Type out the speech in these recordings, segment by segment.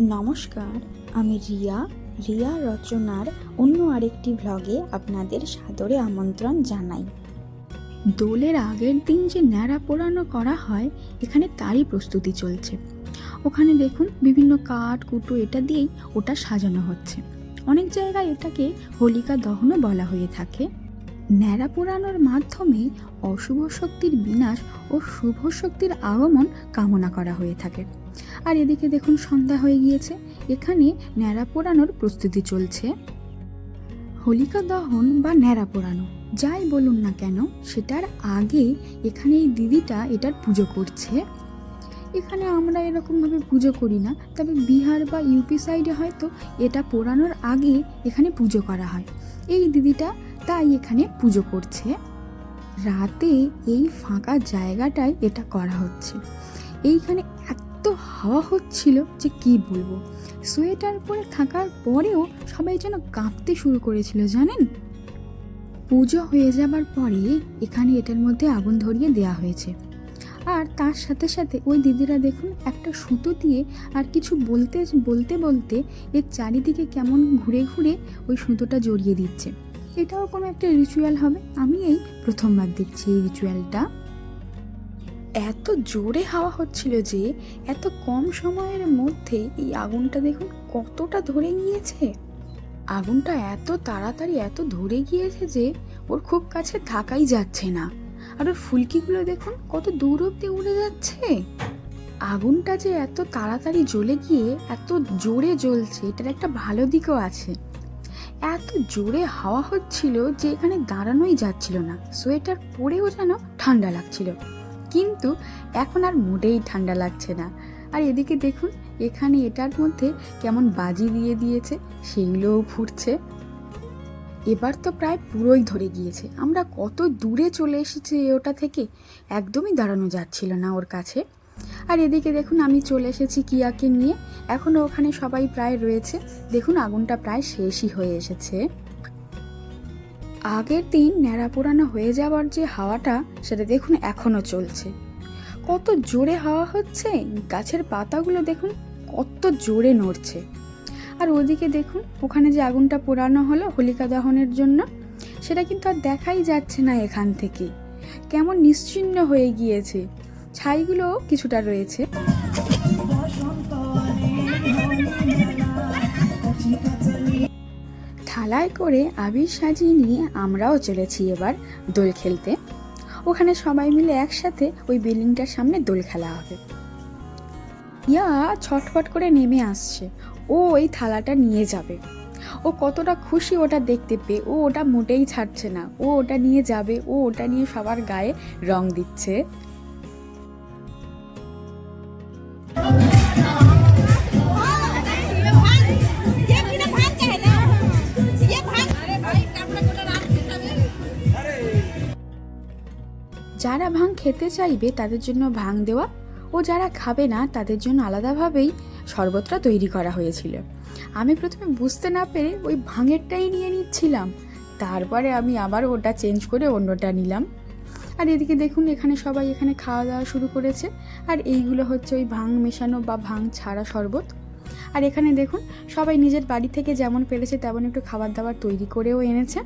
নমস্কার, আমি রিয়া। রিয়া রচনার অন্য আরেকটি ভ্লগে আপনাদের সাদরে আমন্ত্রণ জানাই। দোলের আগের দিন যে ন্যাড়া পোড়ানো করা হয়, এখানে তারই প্রস্তুতি চলছে। ওখানে দেখুন, বিভিন্ন কাঠ, কুটো এটা দিয়েই ওটা সাজানো হচ্ছে। অনেক জায়গায় এটাকে হোলিকা দহনও বলা হয়ে থাকে। ন্যাড়া পোড়ানোর মাধ্যমে অশুভ শক্তির বিনাশ ও শুভ শক্তির আগমন কামনা করা হয়ে থাকে। আর এদিকে দেখুন সন্ধ্যা হয়ে গিয়েছে। এখানে ন্যাড়া পোড়ানোর প্রস্তুতি চলছে। হোলিকা দহন বা ন্যাড়া পোড়ানো, যাই বলুন না কেন, সেটার আগে এখানে এই দিদিটা এটার পুজো করছে। এখানে আমরা এরকমভাবে পুজো করি না, তবে বিহার বা ইউপি সাইডে হয়তো এটা পোড়ানোর আগে এখানে পুজো করা হয়। এই দিদিটা তাই এখানে পুজো করছে। রাতে এই ফাঁকা জায়গাটায় এটা করা হচ্ছে। এইখানে হাওয়া হচ্ছিল যে কি বলব? সোয়েটার পরে থাকার পরেও সবাই যেন কাঁপতে শুরু করেছিল, জানেন? পুজো হয়ে যাবার পরে এখানে এটার মধ্যে আগুন ধরিয়ে দেয়া হয়েছে। আর তার সাথে সাথে ওই দিদিরা দেখুন একটা সুতো দিয়ে আর কিছু বলতে বলতে বলতে এর চারিদিকে কেমন ঘুরে ঘুরে ওই সুতোটা জড়িয়ে দিচ্ছে। এটাও কোনো একটা রিচুয়াল হবে? আমি এই প্রথমবার দেখছি এই রিচুয়ালটা এত জোরে হাওয়া হচ্ছিল যে এত কম সময়ের মধ্যে এই আগুনটা দেখুন কতটা ধরে গিয়েছে। আগুনটা এত তাড়াতাড়ি এত ধরে গিয়েছে যে ওর খুব কাছে থাকাই যাচ্ছে না। আর ওর ফুলকিগুলো দেখুন কত দূর অব্দি উড়ে যাচ্ছে। আগুনটা যে এত তাড়াতাড়ি জ্বলে গিয়ে এত জোরে জ্বলছে, এটার একটা ভালো দিকও আছে। এত জোরে হাওয়া হচ্ছিল যে এখানে দাঁড়ানোই যাচ্ছিল না। সোয়েটার পরেও যেন ঠান্ডা লাগছিল। কিন্তু এখন আর মোটেই ঠান্ডা লাগছে না। আর এদিকে দেখুন, এখানে এটার মধ্যে কেমন বাজি দিয়ে দিয়েছে সেগুলোও ফুটছে। এবার তো প্রায় পুরোই ধরে গিয়েছে। আমরা কত দূরে চলে এসেছি ওটা থেকে? একদমই দাঁড়ানো যাচ্ছিল না ওর কাছে। আর এদিকে দেখুন, আমি চলে এসেছি কিয়াকে নিয়ে। এখনও ওখানে সবাই প্রায় রয়েছে। দেখুন, আগুনটা প্রায় শেষই হয়ে এসেছে। আগের দিন ন্যাড়া পোড়ানো হয়ে যাওয়ার যে হাওয়াটা, সেটা দেখুন এখনও চলছে। কত জোরে হাওয়া হচ্ছে, গাছের পাতাগুলো দেখুন কত জোরে নড়ছে। আর ওদিকে দেখুন, ওখানে যে আগুনটা পোড়ানো হলো হোলিকা দহনের জন্য, সেটা কিন্তু আর দেখাই যাচ্ছে না এখান থেকে। কেমন নিশ্চিন্ন হয়ে গিয়েছে। ছাইগুলো কিছুটা রয়েছে। থালায় করে আবির সাজিয়ে নিয়ে আমরাও চলেছি এবার দোল খেলতে। ওখানে সবাই মিলে একসাথে ওই বিল্ডিংটার সামনে দোল খেলা হবে। ইয়া ছটফট করে নেমে আসছে। ও ওই থালাটা নিয়ে যাবে। ও কতটা খুশি ওটা দেখতে পেয়ে। ও ওটা মোটেই ছাড়ছে না। ও ওটা নিয়ে যাবে। ও ওটা নিয়ে সবার গায়ে রং দিচ্ছে। যারা ভাং খেতে চাইবে তাদের জন্য ভাং দেওয়া ও যারা খাবে না তাদের জন্য আলাদাভাবেই শরবতটা তৈরি করা হয়েছিল। আমি প্রথমে বুঝতে না পেরে ওই ভাঙেরটাই নিয়ে নিচ্ছিলাম। তারপরে আমি আবার ওটা চেঞ্জ করে অন্যটা নিলাম। আর এদিকে দেখুন, এখানে সবাই এখানে খাওয়া দাওয়া শুরু করেছে। আর এইগুলো হচ্ছে ওই ভাং মেশানো বা ভাং ছাড়া শরবত। আর এখানে দেখুন, সবাই নিজের বাড়ি থেকে যেমন পেরেছে তেমন একটু খাবার দাবার তৈরি করেও এনেছে।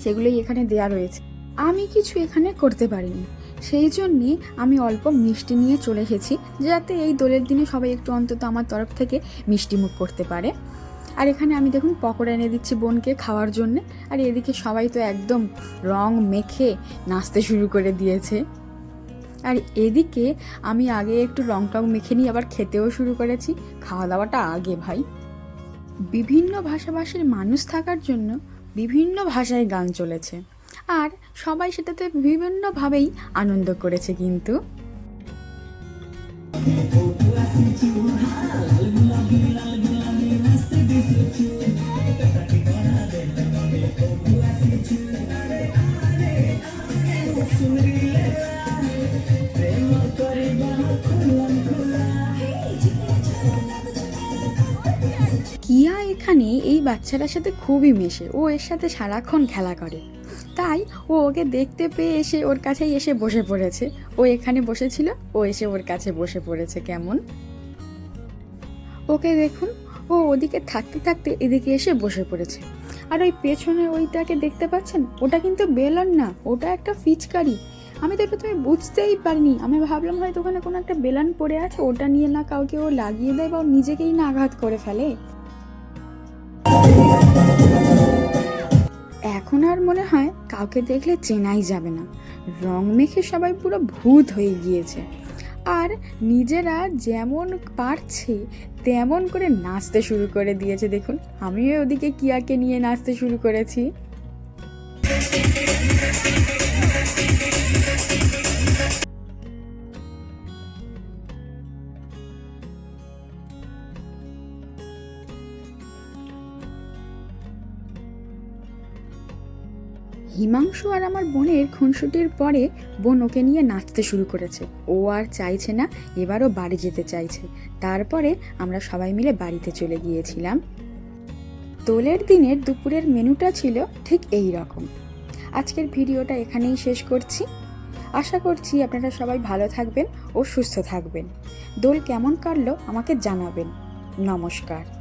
সেগুলোই এখানে দেয়া রয়েছে। আমি কিছু এখানে করতে পারিনি। সেই জন্যে আমি অল্প মিষ্টি নিয়ে চলে এসেছি, যাতে এই দোলের দিনে সবাই একটু অন্তত আমার তরফ থেকে মিষ্টি মুখ করতে পারে। আর এখানে আমি দেখুন পকোড়া এনে দিচ্ছি বোনকে খাওয়ার জন্য। আর এদিকে সবাই তো একদম রং মেখে নাচতে শুরু করে দিয়েছে। আর এদিকে আমি আগে একটু রং টং মেখে নিয়ে আবার খেতেও শুরু করেছি। খাওয়া দাওয়াটা আগে ভাই। বিভিন্ন ভাষাভাষীর মানুষ থাকার জন্য বিভিন্ন ভাষায় গান চলেছে। আর সবাই সেটাতে বিভিন্নভাবেই আনন্দ করেছে কিন্তু। কিয়া এখানে এই বাচ্চাটার সাথে খুবই মেশে। ও এর সাথে সারাক্ষণ খেলা করে। তাই ও ওকে দেখতে পেয়ে এসে ওর কাছেই এসে বসে পড়েছে। ও এখানে বসেছিল, ও এসে ওর কাছে বসে পড়েছে কেমন? ওকে দেখুন, ও ওদিকে থাকতে থাকতে এদিকে এসে বসে পড়েছে। আর ওই পেছনে ওইটাকে দেখতে পাচ্ছেন? ওটা কিন্তু বেলন না, ওটা একটা ফিচকারি। আমি তো প্রথমে বুঝতেই পারিনি। আমি ভাবলাম হয়তো ওখানে কোনো একটা বেলন পড়ে আছে, ওটা নিয়ে না কাউকে ও লাগিয়ে দেয় বা নিজেকেই না আঘাত করে ফেলে। মনে হয় কাউকে দেখলে চেনাই যাবে না। রং মেখে সবাই পুরো ভূত হয়ে গিয়েছে। আর নিজেরা যেমন পারছে তেমন করে নাচতে শুরু করে দিয়েছে। দেখুন, আমিও ওদিকে কিয়াকে নিয়ে নাচতে শুরু করেছি। হিমাংশু আর আমার বোনের খুনসুটির পরে বোন ওকে নিয়ে নাচতে শুরু করেছে। ও আর চাইছে না, এবারও বাড়ি যেতে চাইছে। তারপরে আমরা সবাই মিলে বাড়িতে চলে গিয়েছিলাম। দোলের দিনের দুপুরের মেনুটা ছিল ঠিক এই রকম। আজকের ভিডিওটা এখানেই শেষ করছি। আশা করছি আপনারা সবাই ভালো থাকবেন ও সুস্থ থাকবেন। দোল কেমন কাটলো আমাকে জানাবেন। নমস্কার।